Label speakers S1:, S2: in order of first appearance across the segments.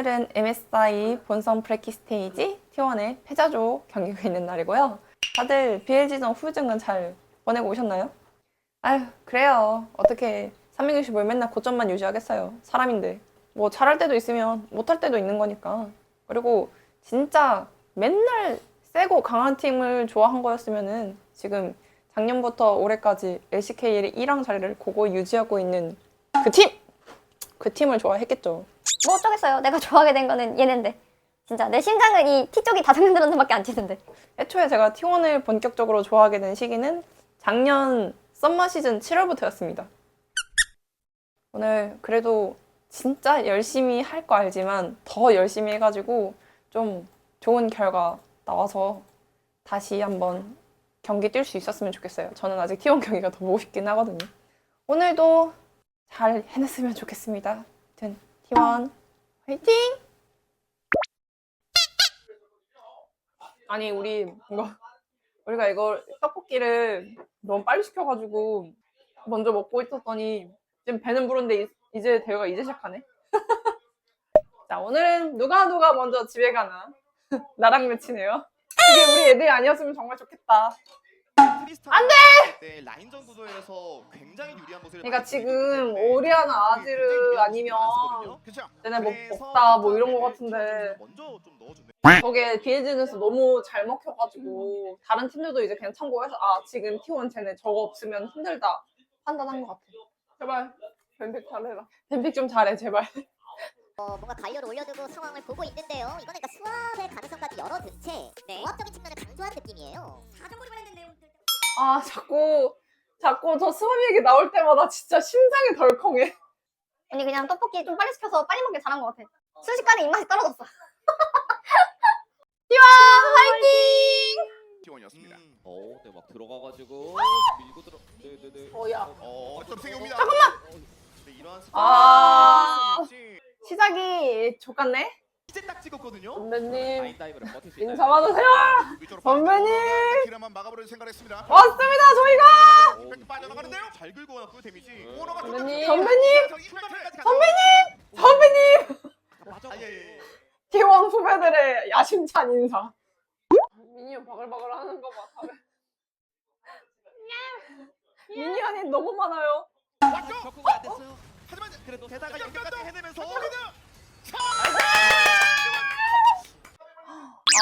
S1: 오늘은 MSI 본선 브레이키 스테이지 T1의 패자조 경기가 있는 날이고요. 다들 BLG전 후유증은 잘 보내고 오셨나요? 아휴, 그래요. 어떻게 365일 맨날 고점만 유지하겠어요. 사람인데. 뭐 잘할 때도 있으면 못할 때도 있는 거니까. 그리고 진짜 맨날 세고 강한 팀을 좋아한 거였으면은 지금 작년부터 올해까지 LCK의 1왕 자리를 고고 유지하고 있는 그 팀! 그 팀을 좋아했겠죠.
S2: 뭐 어쩌겠어요. 내가 좋아하게 된 거는 얘네인데. 진짜 내 심장은 이 T 쪽이 다섯 명 들었는밖에 안 치는데.
S1: 애초에 제가 T1을 본격적으로 좋아하게 된 시기는 작년 썸머 시즌 7월부터였습니다. 오늘 그래도 진짜 열심히 할 거 알지만 더 열심히 해가지고 좀 좋은 결과 나와서 다시 한번 경기 뛸 수 있었으면 좋겠어요. 저는 아직 T1 경기가 더 보고 싶긴 하거든요. 오늘도 잘 해냈으면 좋겠습니다. 아무튼 T1 화이팅! 아니 우리 이거 우리가 이걸 떡볶이를 너무 빨리 시켜가지고 먼저 먹고 있었더니 지금 배는 부른데 이- 이제 대회가 이제 시작하네. 자 오늘은 누가 누가 먼저 집에 가나 나랑 매치네요. 이게 우리 애들이 아니었으면 정말 좋겠다.
S3: 안 돼! 네, 라인전 구도에서 굉장히 유리한 모습을
S1: 그러니까 지금 오리아나 아지르 아니면? 쟤네 뭐 먹다 뭐 이런 거
S3: 일단은
S1: 같은데
S3: 먼저 좀 넣어주네.
S1: 저게 비에즈에서 너무 잘 먹혀가지고 다른 팀들도 이제 그냥 참고해서 아 지금 T1 쟤네 저거 없으면 힘들다 판단한 것 같아. 제발 뱀픽 잘해라. 뱀픽 좀 잘해 제발.
S4: 어, 뭔가 가이어를 올려두고 상황을 보고 있는데요. 이거는 그러니까 수압의 가능성까지 열어둔 채 조합적인 측면을 강조한 느낌이에요. 사정거리만 했는데요.
S1: 아 자꾸 자꾸 저 수업 얘기 나올 때마다 진짜 심장이 덜컹해.
S2: 언니 그냥 떡볶이 좀 빨리 시켜서 빨리 먹길 잘한 것 같아. 순식간에 입맛이 떨어졌어.
S3: T1이었습니다.
S5: 어, 네, 막 들어가가지고 밀고 들어. 네, 네, 네.
S1: 어야.
S3: 어, 좀 생깁니다. 잠깐만. 네, 이러한
S1: 아. 시작이 좋겠네.
S3: 찍었거든요.
S1: 선배님
S5: 라인 다이브를 버틸 수 있나요?
S1: 인사 받으세요.
S3: 위쪽으로
S1: 선배님!
S3: 기라만 막아보려 생각했습니다.
S1: 왔습니다 저희가.
S3: 이렇게 빠져나가는데요. 잘 긁고 왔고요 데미지.
S5: 네.
S3: 오너가
S1: 선배님!
S3: 선배님!
S1: 선배님! 선배님
S5: 맞아.
S3: 아, 예, 예.
S1: T1 후배들의 야심찬 인사. 미니언 바글바글 하는 거 봐. 다들. 미니언이 너무 많아요.
S3: 왔죠?
S5: 안 됐어요.
S3: 하지만
S5: 그래도 살짝
S3: 연결까지 해내면서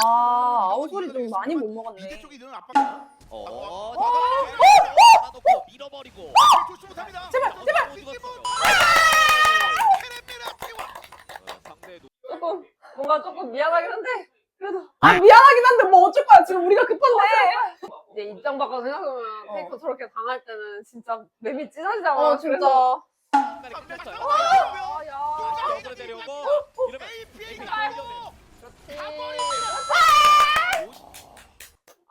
S1: 아, 아웃소리 좀 많이 못 먹었네.
S3: 쪽이 이런 압박.
S5: 어,
S3: 어,
S5: 잡아놓고 밀어버리고.
S3: 조심 못합니다.
S1: 제발,
S5: 제발. 죽었어요.
S3: 해냅니다. T1.
S5: 어, 상대 노.
S1: 조금 뭔가 조금 미안하긴 한데 그래도 아 미안하긴 한데 뭐 어쩔 거야 지금 우리가 급한데.
S6: 이제 입장 바꿔 생각하면
S1: 어.
S6: 페이커 저렇게 당할 때는 진짜 맵이 찢어지잖아.
S1: 어
S6: 그래서
S1: 진짜.
S5: 중간에 끝냈어요.
S6: 아, 야.
S5: 역으로 내려오고 이러면
S3: APA가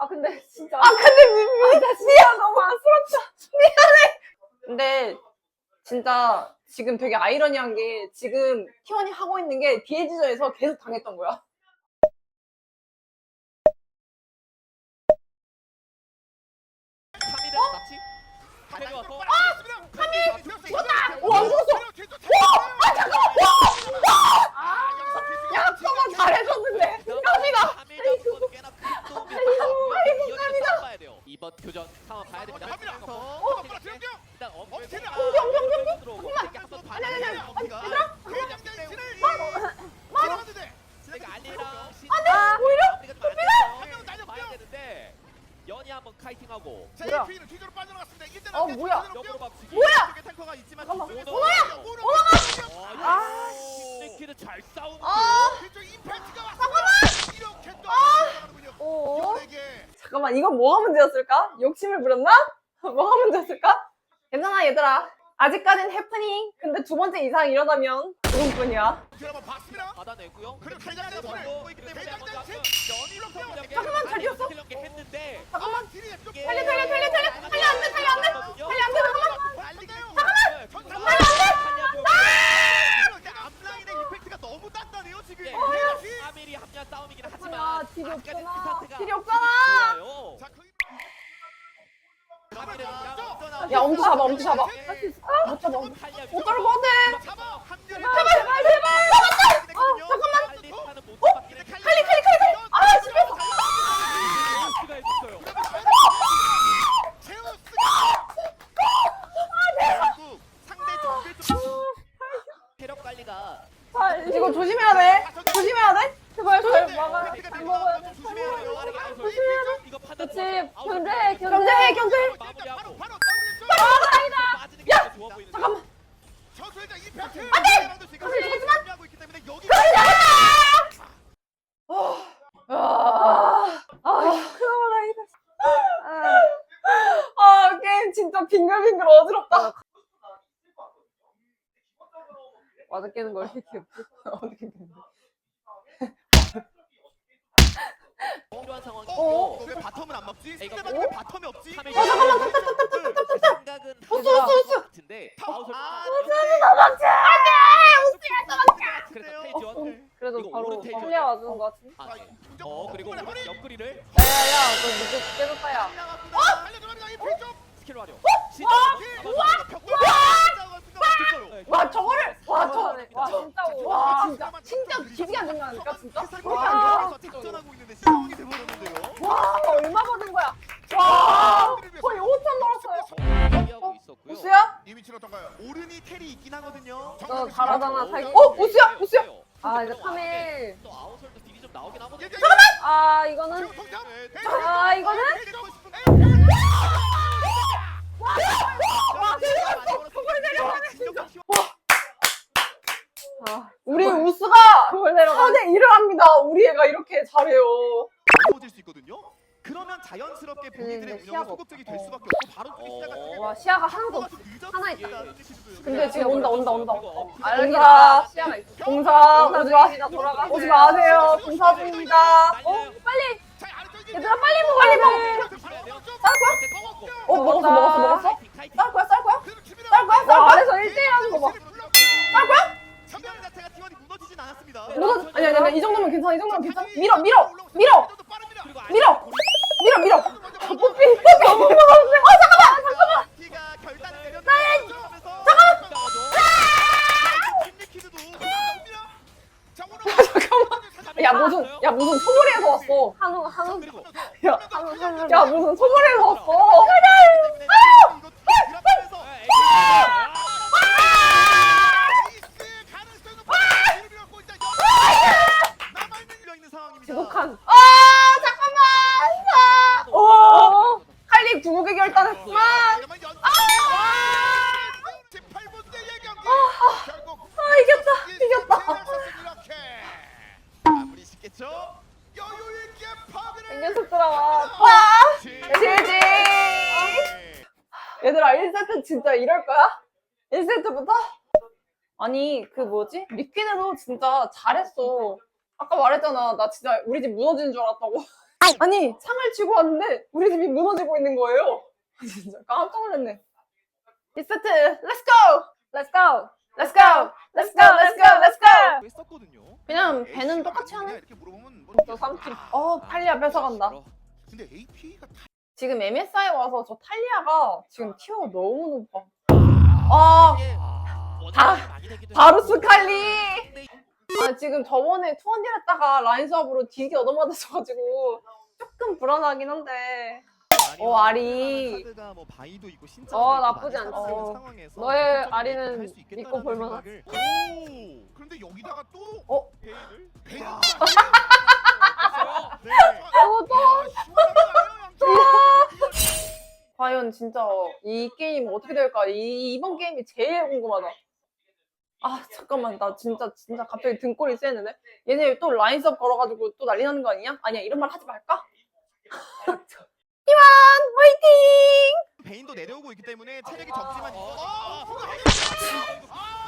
S6: 아 근데 진짜
S1: 아 근데 미, 미, 미안 너무 안쓰럽다. 미안해. 근데 진짜 지금 되게 아이러니한 게 지금 T1이 하고 있는 게 비에지저에서 계속 당했던 거야.
S5: 카미는 납치. 카미가 와서
S3: 오, 안 죽었어.
S1: 야 저거 잘해줬는데. 카미가.
S5: 아이고 꽤나 큰 도움이 아이고 감사합니다. 봐야 돼요. 이번 교전 상황 봐야 됩니다.
S3: 갑니다.
S5: 어,
S3: 어, 빨리 들어갈게요.
S5: 일단 엄폐
S3: 엄폐는
S5: 엄폐 엄폐 엄폐 들어오고 이렇게 한번 봐야 돼요. 내가 알리랑 신
S1: 아 오히려
S5: 우리가 좀 안 됐어. 봐야 되는데 연이 한번 카이팅하고
S1: 어, 뭐야?
S5: 역으로 막 지금
S3: 뭐야? 탱커가 있지만
S1: 잠깐만.
S3: 오너가
S5: 오너가
S1: 아.
S5: 킬잘 싸우는
S1: 아.
S3: 뒤쪽 임팩트가 왔습니다. 이렇게 또 나가는군요.
S1: 오.
S3: 이번에게
S1: 잠깐만 이건 뭐가 욕심을 부렸나? 뭐가 문제였을까? 괜찮아 얘들아. 아직까진 해프닝. 근데 두 번째 이상 일어나면 죽음뿐이야.
S5: 받아내고요.
S3: 그리고 때문에
S1: 잠깐만, 잘 뛰었어?
S5: 했는데
S1: 잠깐만. 달려, 달려, 달려, 달려. 달려, 안 돼, 달려, 안 돼. 달려 안 돼, 잠깐만.
S5: 잠깐만.
S3: 이렇게 앞라인의 임팩트가 너무 단단해요 지금.
S5: 예.
S3: 대장이.
S5: 아밀이 합리한 싸움이긴
S1: 아,
S5: 하지만
S1: 딜이
S5: 아직까지
S1: 없잖아. 딜이 없잖아.
S5: 좋아요.
S1: 야 엄지 잡아 엄지 잡아.
S3: 할 수
S1: 있을까? 아,
S5: 못 잡아
S1: 못 잡을 것 같아. 제발 제발 제발.
S3: 아, 잡았다!
S6: 아, 어
S1: 잠깐만. 어? 칼리 칼리
S5: 칼리 칼리 이거
S3: 조심해야 돼.
S5: 조심해야 돼. 제발 저 막아. 안 먹어야
S1: 그치.
S3: 견제해, 견제해, 견제해. 마무리하고 바로 아, 빠지는
S1: 잠깐만. 안돼. 잠시만. 하고 있기 가슴이 진짜 빙글빙글 어지럽다.
S6: 맞아 깨는 걸 이렇게
S1: 어떻게 됐네.
S5: 필요한 상황이고.
S3: 어? 왜 바텀을 안 막지?
S5: 이거
S3: 상대방 왜 바텀이 없지? 어, 잠깐만.
S5: 생각은
S1: 우스, 우스, 우스.
S5: 같은데
S3: 아,
S5: 아웃을
S3: 도망쳐.
S5: 그래서 테이지원?
S6: 그래도
S5: 이거
S6: 바로
S5: 오른테이크.
S6: 클리어 와주는 것 같은데?
S5: 아, 어 그리고 오른 옆구리를?
S6: 야야야 너 무조 깨졌다 야.
S3: 달려들어갑니다. 이 뒤쪽.
S5: 스킬 활용
S3: 와!
S5: 시작
S1: 와, 저거를! 와, 저,
S6: 와 진짜로
S1: 와,
S6: 와
S1: 진짜, 진짜 기분이 안 된다니까, 진짜?
S3: 와! 작전하고 있는데 상황이 돼버렸는데요.
S1: 와, 얼마 받은 거야? 와, 거의 5천 벌었어요.
S5: 있었고요
S1: 우수야?
S3: 이? 오른이 텔이 있긴 하거든요.
S6: 너 잘하잖아 살기
S1: 어, 우수야, 우수야.
S6: 아 이제 3일
S5: 또 아웃솔도 딜이 좀 나오긴 하거든요
S6: 아 이거는 아 이거는 아
S1: 우리 우수가
S6: 그걸 내려가
S1: 4대 1을 합니다. 우리 애가 이렇게 잘해요.
S3: 어려워질 수 있거든요. 그러면 자연스럽게 본인들의
S6: 근데
S3: 운영은
S6: 시야가
S3: 소극적이 될. 수밖에 없고 바로 둘이 시작할
S6: 와 시야가 하나도 없어 하나 있다.
S1: 근데 지금 온다, 온다, 온다.
S6: 알겠다 시야가 있어
S1: 공사, 오지 마,
S6: 나 돌아가
S1: 오지 마세요. 공사 중입니다. 어,
S5: 빨리
S1: 얘들아, 빨리 먹어, 빨리 먹어. 어, 먹었어, 먹었어, 먹었어? 쌀 거야, 쌀 거야? 쌀 거야,
S6: 쌀와
S1: 거야?
S6: 아래서 1대1 하는 거 봐
S3: 쌀 거야? 상대 자체가 T1이 무너지진 않았습니다.
S1: 무너져, 아니, 아니, 아니, 이 정도면 괜찮아, 이 정도면 괜찮아. 밀어, 밀어, 밀어, 밀어, 밀어, 밀어. 아, 뽀삐, 너무 무서운데. 어, 잠깐만, 잠깐만. 야, 무슨, 야, 무슨 소머리에서 왔어.
S6: 한우 한우
S1: 야,
S6: 한우 한우
S1: 야, 무슨 소머리에서 왔어. 아니, 그 뭐지? 리퀴드도 진짜 잘했어. 아까 말했잖아. 나 진짜 우리 집 무너지는 줄 알았다고. 아니, 창을 치고 왔는데 우리 집이 무너지고 있는 거예요. 진짜 깜짝 놀랐네. 1세트, let's go!
S6: Let's go
S1: Let's go! Let's go! Let's go! Let's go!
S3: 했었거든요.
S1: 그냥 배는 똑같이 하네.
S3: 이렇게 물어보면
S6: 뭐저 3킬
S1: 어, 탈리아 뺏어간다.
S3: 근데 AP가
S1: 지금 MSI 와서 저 탈리아가 지금 티어가 너무 높아. 아, 바- 바루스 칼리! 아, 지금 저번에 투원딜 했다가 라인 수업으로 되게 얻어맞았어가지고 조금 불안하긴 한데. 어, 아리.
S3: 뭐
S6: 어, 나쁘지 않지. 너의
S3: 좀
S6: 아리는 믿고 볼만하지.
S3: 오! 그런데 여기다가 또
S1: 어?
S3: 베인을 베인
S6: 아.
S3: 네.
S6: 또
S1: 과연 진짜 이 게임 어떻게 될까? 이, 이번 게임이 제일 궁금하다. 아, 잠깐만. 나 진짜, 진짜 갑자기 등골이 쎄는데? 얘네 또 라인 수업 걸어가지고 또 난리 나는 거 아니야? 아니야, 이런 말 하지 말까? 희만! 화이팅!
S3: 베인도 내려오고 있기 때문에 체력이 적지만 이거
S5: 어,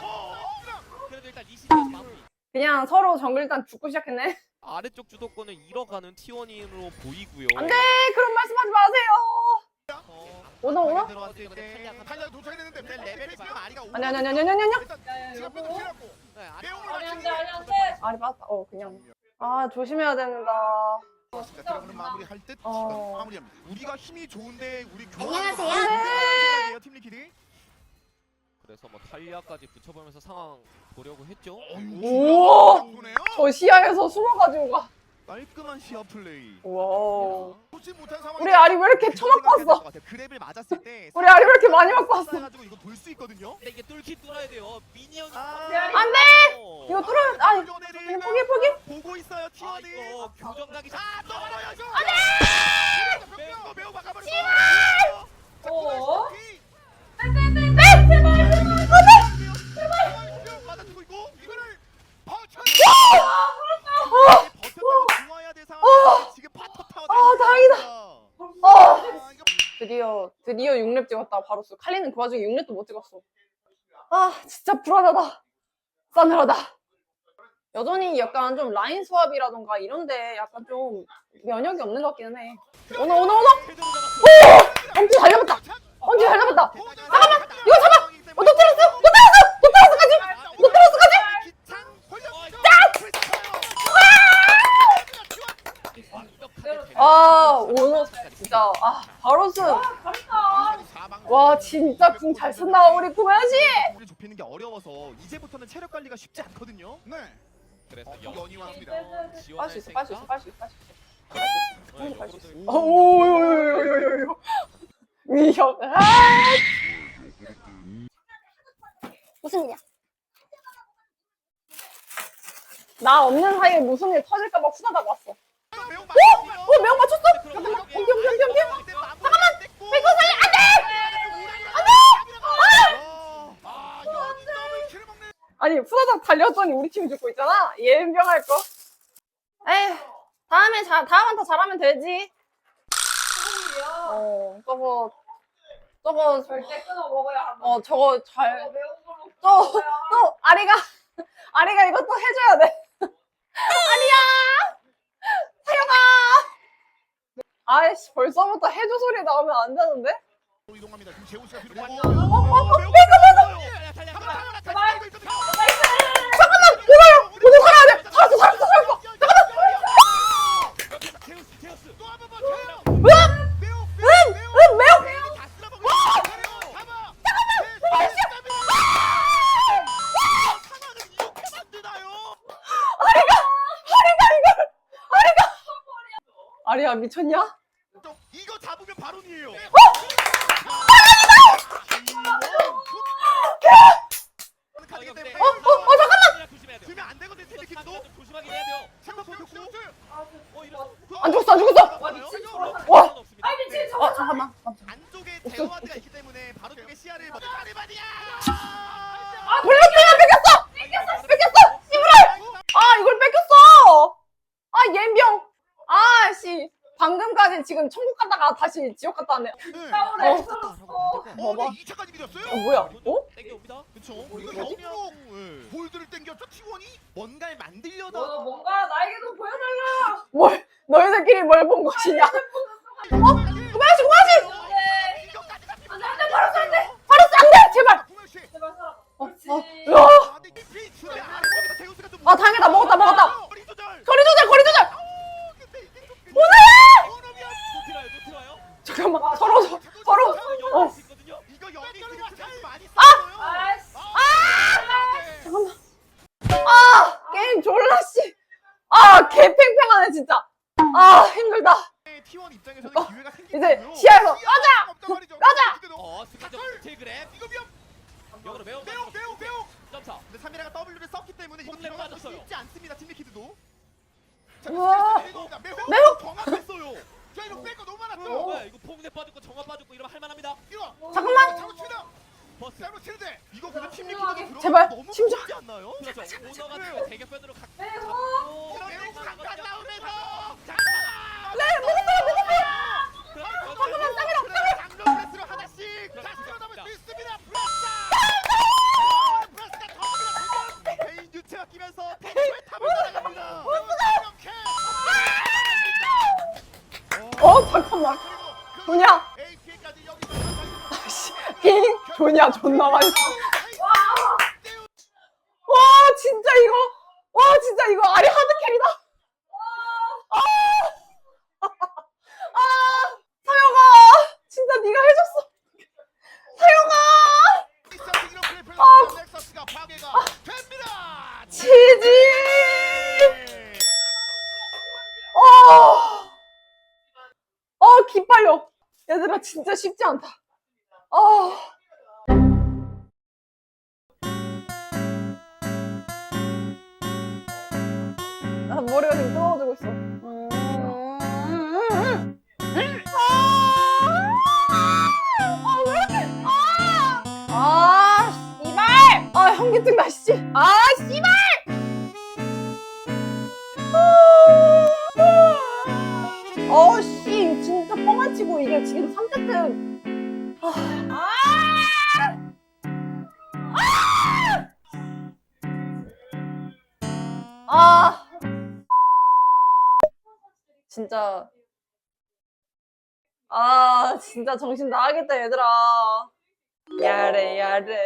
S3: 어,
S5: 그래도 일단 리시드에서 마무리
S1: 그냥 서로 정글 일단 죽고 시작했네.
S5: 아래쪽 주도권을 잃어가는 T1으로 보이고요
S1: 안 돼! 그런 말씀하지 마세요!
S5: 어,
S1: 오너, 오너?
S3: 들어왔을 때 탈리아 도착했는데 레벨이 지금 아리가
S1: 아니, 아니, 아니, 아니, 아니, 아니, 아니.
S3: 지금
S5: 네,
S3: 내용을
S6: 아니, 안
S3: 맞추기
S6: 돼, 아니, 안 돼.
S1: 아리 맞다. 어, 그냥. 아, 조심해야 된다.
S3: 드라군은 마무리 할 듯
S1: 어.
S3: 마무리합니다. 우리가 힘이 좋은데 우리
S4: 안녕하세요.
S3: 팀 리퀴드.
S5: 그래서 뭐 탈리아까지 붙여보면서 상황 보려고 했죠!
S3: 보네요.
S1: 저 시야에서 숨어가지고 가.
S3: 깔끔한 시합 플레이.
S1: 와. 우리 아리 왜 이렇게 처먹 봤어?
S3: 그랩을 맞았을 때.
S1: 우리 아리 왜 이렇게 많이 맞고 왔어?
S3: 가지고 이거 볼 수 있거든요.
S5: 근데 이게 뚫기 뚫어야 돼요. 미니언.
S3: 아,
S1: 안돼. 이거 뚫으면 아 포기 포기.
S3: 보고 있어요 티원이.
S5: 아, 아, 교정 가기.
S3: 아 넘어가야죠. 안돼.
S7: 매우 막아버려. 티원.
S3: 오.
S6: 안돼 안돼
S3: 맞아주고
S7: 있고 다행이다. 어.
S1: 어. 드디어 드디어 6렙 찍었다 바로스. 칼리는 그 와중에 6렙도 못 찍었어. 아 진짜 불안하다. 싸늘하다. 여전히 약간 좀 라인 수합이라던가 이런데 약간 좀 면역이 없는 것 같기는 해. 오너 오너 오너.
S5: 오!
S1: 엄지 잘 잡았다. 엄지 잘 잡았다.
S3: 잠깐만
S1: 이거 잡아. 어, 너 때렸어. 너 때렸어. 너 때렸어까지. 아 오너 진짜 아 바로스 와 진짜 궁 잘 쓴다 우리 구매하시
S3: 우리 좁히는 게 어려워서 이제부터는 체력 관리가 쉽지 않거든요. 네.
S5: 그래서
S3: 연이왕입니다.
S1: 빨수 있어 빨수 있어 빨수 있어 빨수 있어
S5: 빨수 있어.
S1: 오요요요요요요 위협 아!
S2: 무슨 일이야?
S1: 나 없는 사이에 무슨 일 터질까 봐 후다닥 왔어
S3: 매우
S1: 어 매운 맞췄어? 잠깐만 겸겸 겸겸 겸
S3: 잠깐만.
S1: 백호 살려
S3: 아, 더블 킬을 먹는.
S1: 아니 후다닥 달렸더니 우리 팀이 죽고 있잖아 예은병 할 거 에휴 다음에 자, 다음은 더 잘하면 되지 어 저거 저거
S6: 절대 끊어 먹어야 한다.
S1: 어 저거 잘
S6: 매운 거 먹.
S1: 또, 또, 아리가, 아리가 이것도 해줘야 돼. 아리야! 사영아! 아이씨, 벌써부터 해줘 소리 나오면 안 되는데?
S3: 이동합니다. 지금 제우스가 뒤로
S1: 어. 어, 어,
S3: 매우
S5: 달려,
S1: 야, 미쳤냐? 방금까지 지금 천국 갔다가 다시 지옥 갔다 왔네.
S6: 싸우래.
S1: 어.
S3: 어,
S1: 봐봐.
S3: 2차까지 밀었어요?
S1: 어, 뭐야? 어?
S5: 땡겨옵니다.
S3: 그쵸.
S1: 뭐지?
S3: 이거 영웅 볼드를 땡겼죠 T1이? 뭔가를 만들려다.
S6: 너 뭔가 나에게도 보여달라.
S1: 뭘, 너희들끼리 뭘 본 것이냐? 어? 그만하시, 그만하시!
S3: 이거까지 다
S6: 안 돼 안 돼 바로 쏠때.
S1: 바로 안 돼! 제발!
S6: 제발 살아.
S1: 어. 어, 으아!
S3: 아, 근데 이안좀
S1: 아, 당연하다.
S3: 거리 조절.
S1: 거리 조절, 거리 조절!
S3: 근데 이게 좀
S1: 오늘!
S3: 오너비야.
S5: 또 튀어요, 또 튀어요.
S1: 잠깐만, 서로, 서- 서로.
S5: 여기
S1: 어.
S5: 있거든요.
S3: 이거 연이 그리고 잘 많이
S1: 아!
S3: 썼어요.
S6: 아이씨.
S3: 아!
S1: 잠깐만. 아! 게임 졸라, 씨. 아, 개 팽팽하네, 진짜. 아, 힘들다.
S3: T1 입장에서는
S1: 어,
S3: 기회가
S1: 이제. 시야에서
S3: 시야가 없단 말이죠.
S5: 어.
S3: 이거 위험.
S5: 역으로 매우
S3: 매우 매우 매우.
S5: 점차.
S3: 근데 3이라가 W를 썼기 때문에 이거 들어가서
S5: 빠졌어요.
S3: 쉽지 않습니다. 팀리키드도. 자,
S1: 우와.
S3: 매우 매우
S1: 매우.
S3: 정확했어요. 자, 이거 뺄거 너무
S5: 어,
S3: 많았죠.
S5: 뭐야, 이거 포근에 빠졌고 정화 빠졌고 이러면 할만합니다.
S3: 이거
S1: 잠깐만.
S3: 잘못 치다.
S5: 버스.
S3: 잘못 치는데 이거 근데 팀리키드도
S6: 훌륭하게.
S3: 들어가면
S1: 제발,
S3: 너무
S1: 심장.
S3: 무섭지 않나요?
S5: 그렇죠. 오너가 지금 대격변으로 각. 잡고
S3: 이거 매우
S5: 잡고
S3: 나오면서
S1: 네, 먹었어요, 먹었어요!
S3: 잠깐만 땀이라 땀이라 프레스로 하나씩 다
S5: 그렇죠.
S3: 수 있습니다. 프레스. 프레스가 터집니다. 개인 유체가 끼면서 탱크에 탑을 날아갑니다. 이렇게.
S1: 어, 잠깐만. 뭐냐?
S3: AP까지 여기서
S1: 씨, 빙, 조냐, 존나 맛있어. 와, 진짜 이거. 와, 진짜 이거 아리 하드캐리다. 아, 아, 사영아. 진짜 네가 해줬어. 사영아.
S3: 아.
S1: 치지. 어. 어, 기빨려. 얘들아, 진짜 쉽지 않다. 이게 지금 3세트 아 진짜 아 진짜 정신 나가겠다 얘들아 야래 야래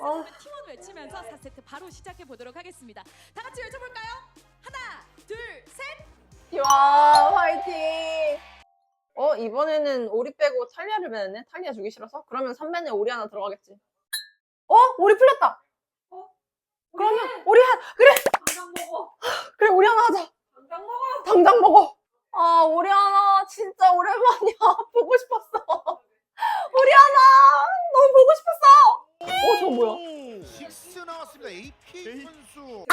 S1: 어.
S8: 팀원 외치면서 4세트 바로 시작해 보도록 하겠습니다. 다 같이 외쳐볼까요? 하나, 둘, 셋.
S1: 와 화이팅 어 이번에는 오리 빼고 탈리아를 빼냈네 탈리아 주기 싫어서 그러면 3벤에 오리 하나 들어가겠지 어 오리 풀렸다
S6: 어?
S1: 그러면 오리 한 그래
S6: 당장 먹어.
S1: 그래 오리 하나 하자
S6: 당장 먹어.
S1: 당장 먹어 아 오리 하나 진짜 오랜만이야 보고 싶었어 오리 하나 너무 보고 싶었어 어 저거 뭐야
S3: 식스 나왔습니다. AP 선수.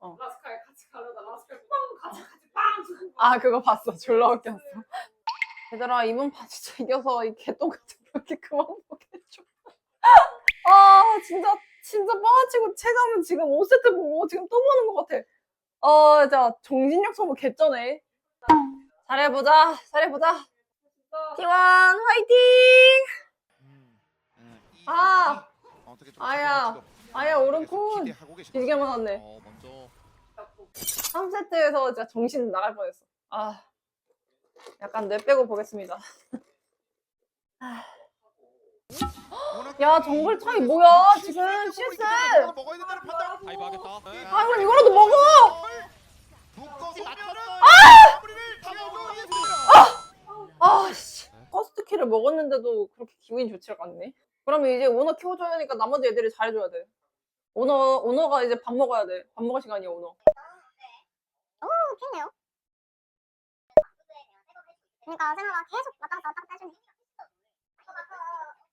S1: 어.
S6: 라스칼 같이 가려다 라스칼 빵 같이 같이 빵. 주고.
S1: 아 그거 봤어 졸라 웃겼어 얘들아 이번 판 진짜 이겨서 이 개똥 같은 경기 그만 보게 해줘 아 진짜 진짜 뻥아치고 체감은 지금 5세트 보고 지금 또 보는 것 같아 아 진짜 정신력 소모 개쩌네 잘해보자 잘해보자. T1 화이팅
S3: 음, 음, 이-
S1: 아.
S3: 좀
S1: 아야. 아야 오른콘. 길게 맞았네
S5: 어 먼저
S1: 3세트에서 진짜 정신 나갈 뻔했어 아 약간 뇌 빼고 보겠습니다
S3: 워낙
S1: 야, 정글 차이 뭐야, 지금 CS.
S3: 먹어야 된다는 판단.
S5: 다이브 하겠다.
S1: 아 이건 이거라도 먹어
S3: 묶어서
S5: 아!
S3: 마무리를 있습니다.
S1: 아씨 퍼스트 킬을 먹었는데도 그렇게 기분이 좋지가 않네 그러면 이제 오너 키워줘야 하니까 나머지 애들이 잘해줘야 돼 오너 오너가 이제 밥 먹어야 돼밥 먹을 시간이야 오너
S2: 오 좋네요 그러니까 세나가 계속 왔다 갔다 왔다 갔다 해주네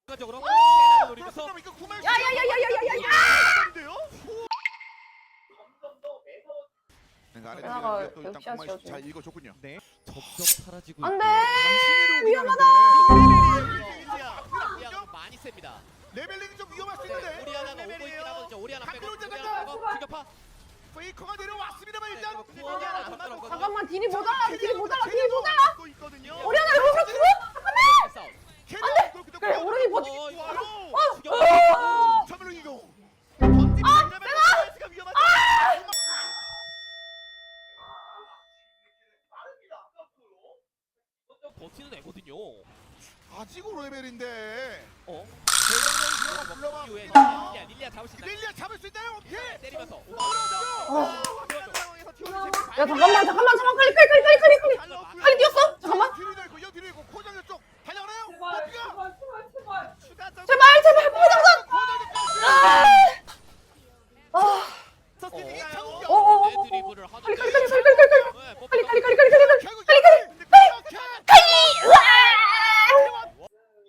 S5: 추가적으로 세나를 노리면서
S3: 아래가 또 일단
S1: 역시야
S3: 구말
S1: 지어주네.
S3: 잘 읽어줬군요.
S5: 네 점점 사라지고
S1: 안돼
S3: 당신으로
S1: 위험하다.
S5: 우리아가 많이 셉니다.
S3: 레벨링이 좀 위험할 수
S5: 네,
S3: 있는데.
S5: 우리 하나가 오고 있긴 하거든요. 우리 하나 빼고. 하나 빼고.
S3: 페이커가 내려왔습니다만
S5: 네,
S3: 일단
S5: 하나 안 맞았거든요.
S1: 잠깐만 딜이 모자라 딜이 모자라 딜이 모자라
S3: 있거든요.
S1: 하나 여기서 죽어
S5: 싸움.
S3: 안돼.
S1: 그래 오른이 버티
S5: 어 이거
S3: 와요.
S5: 추격.
S3: 전멸로 이거. 아, 내가 위험하다.
S5: 버티는 애거든요.
S3: 아직 레벨인데.
S5: 어?
S3: 대장장이 불러봐.
S5: 잡을 수 있나요?
S3: 릴리아 잡을 수 있나요? 오케이.
S5: 때리면서
S1: 야 잠깐만 잠깐만 잠깐 클릭 클릭 클릭 클릭 클릭 빨리 뛰었어 잠깐만
S3: 뒤로 달고 여 뒤로 있고 코장쪽 달려가나요?
S6: 제발? 제발 제발 제발.
S3: 추가적
S1: 제발 제발 포장선 아
S5: 어.
S1: 어, 어, 어,
S5: 내
S1: 어.
S5: 하죠.
S1: 빨리 빨리 빨리 빨리 빨리 빨리
S5: 네, 뽀삐
S1: 빨리 빨리 빨리 빨리 빨리 빨리
S3: 결국
S1: 빨리
S3: 이렇게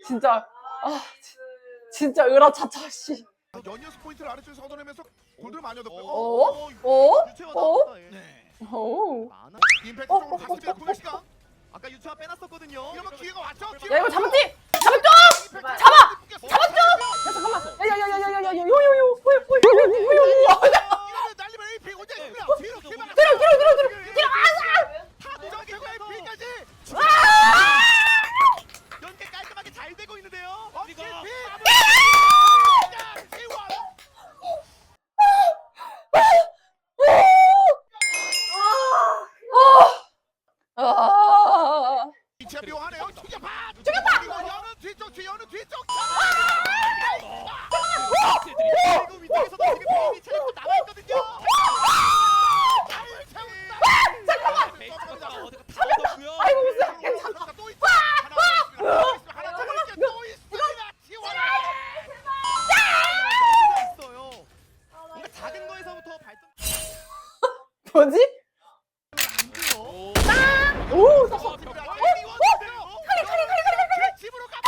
S1: 진짜 아 지- 진짜 으라차차 씨
S3: 서 얻어내면서 골드를 많이 얻었고요.
S1: 어? 어? 뭐지? 오 썼어
S3: 카리 카리 카리 카리 카리 집으로 가.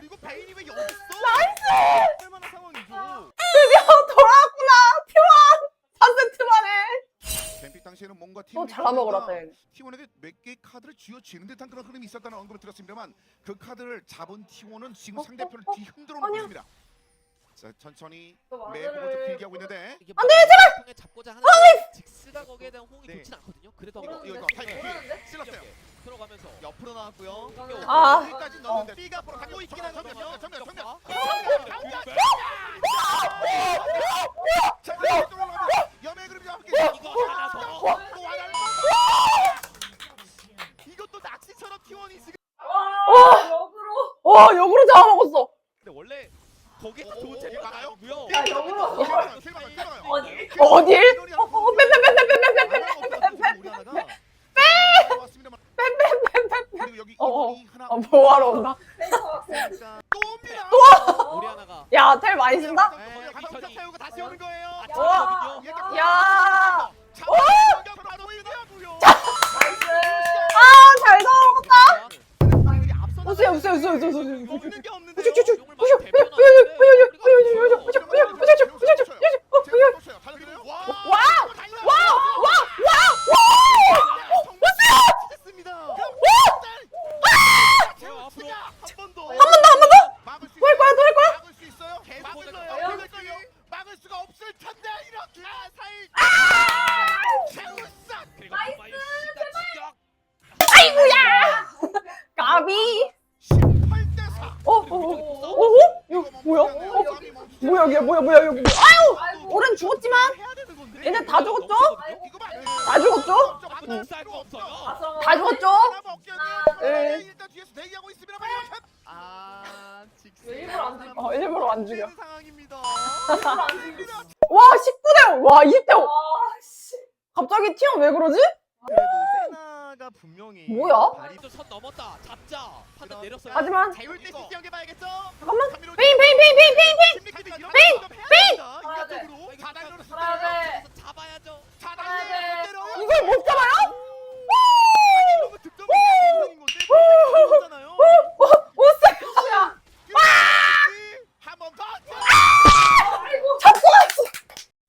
S3: 그리고 베인이 왜 여기 있어? 나이스. 얼마나 상황이죠?
S1: 드디어 돌아왔구나 T1 3세트 만에
S3: 뱀픽 당시에는 뭔가 팀
S1: 또 잘라먹으라 때
S3: T1에게 몇 개의 카드를 쥐어쥐는 듯한 그런 흐름이 있었다는 언급을 들었습니다만 그 카드를 잡은 T1은 지금
S1: 어,
S3: 상대편을
S1: 어, 어,
S3: 뒤흔들어 놓고
S1: 아니야.
S3: 있습니다. 자, 천천히
S6: 또
S3: 매보고 좀 길게 하고 있는데
S5: 이게 안 돼 제발 잡고자 하는 직스가 거기에 대한 호응이
S3: 네.
S5: 좋진 않거든요. 그래도
S3: 이거
S5: 한번
S3: 이거 이거 타이밍
S6: 모르는데?
S3: 찔렀어요.
S5: 들어가면서
S3: 옆으로 나왔고요.
S1: 아.
S3: 여기까지 넣었는데 B가 앞으로 가고 있긴 한 정면 정면 정면 정면. 자, 또 올라갑니다. 염의 그림자 함께.
S5: 이거 하나 더.
S3: 분명히
S1: 뭐야?
S3: 발이
S5: 선 넘었다. 잡자. 판단 내렸어요.
S1: 하지만
S3: 자율 때 시티 연계 봐야겠죠?
S1: 잠깐만.
S3: 카미로
S1: 빙, 빙, 빙, 빙, 빙, 빙.
S3: 빙! 빙!
S6: 빙!
S3: 이쪽으로 자달로
S6: 살아야 돼
S5: 잡아야죠.
S3: 자달로
S1: 이걸 못 잡아요?
S3: 이러면 득점이 정상인 건데 잖아요
S1: 오세.
S3: 한번 더.
S1: 잡고 왔어.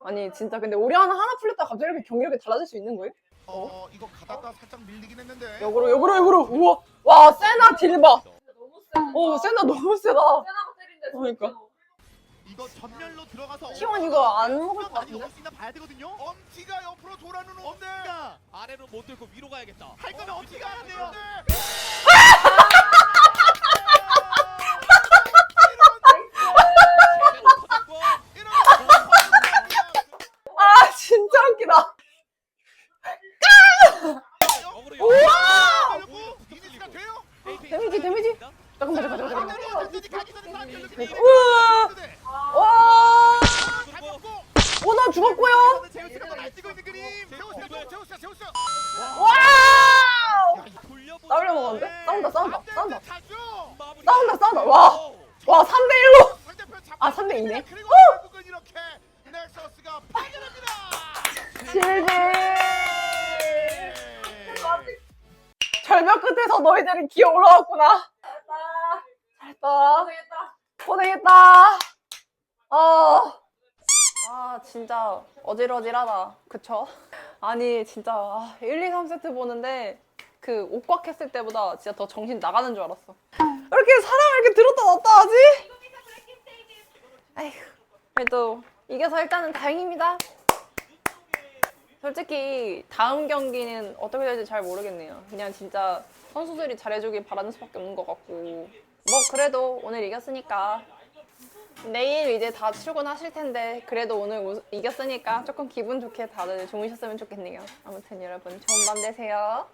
S1: 아니 진짜 근데 오리아나 하나 풀렸다 갑자기 이렇게 경기력이 달라질 수 있는 거예요?
S3: 어 이거 가다가 살짝 밀리긴 했는데.
S1: 역으로 역으로 역으로. 우와. 와 세나 딜봐.
S6: 너무 세
S1: 오 세나 너무 세다.
S6: 세나가 때린데
S1: 그러니까.
S3: 이거 전멸로 들어가서
S1: T1 이거 안 먹을 것
S3: 많이
S1: 같은데?
S3: 넣을 수 있나 봐야 되거든요. 엄티가 옆으로 돌아누는 엄티가
S5: 아래로 못 들고 위로 가야겠다.
S3: 할 거면 엄티가 해야 돼요.
S1: 잘했다.
S6: 되겠다
S1: 고생했다. 아. 아, 진짜 어질어질하다. 그쵸? 아니, 진짜 아, 1, 2, 3세트 보는데 그 옥곽 했을 때보다 진짜 더 정신 나가는 줄 알았어. 왜 이렇게 사람을 이렇게 들었다 놨다 하지? 아이고, 그래도 이겨서 일단은 다행입니다. 솔직히 다음 경기는 어떻게 될지 잘 모르겠네요. 그냥 진짜 선수들이 잘해주길 바라는 수밖에 없는 것 같고. 뭐 그래도 오늘 이겼으니까 내일 이제 다 출근하실 텐데 그래도 오늘 우- 이겼으니까 조금 기분 좋게 다들 주무셨으면 좋겠네요. 아무튼 여러분 좋은 밤 되세요.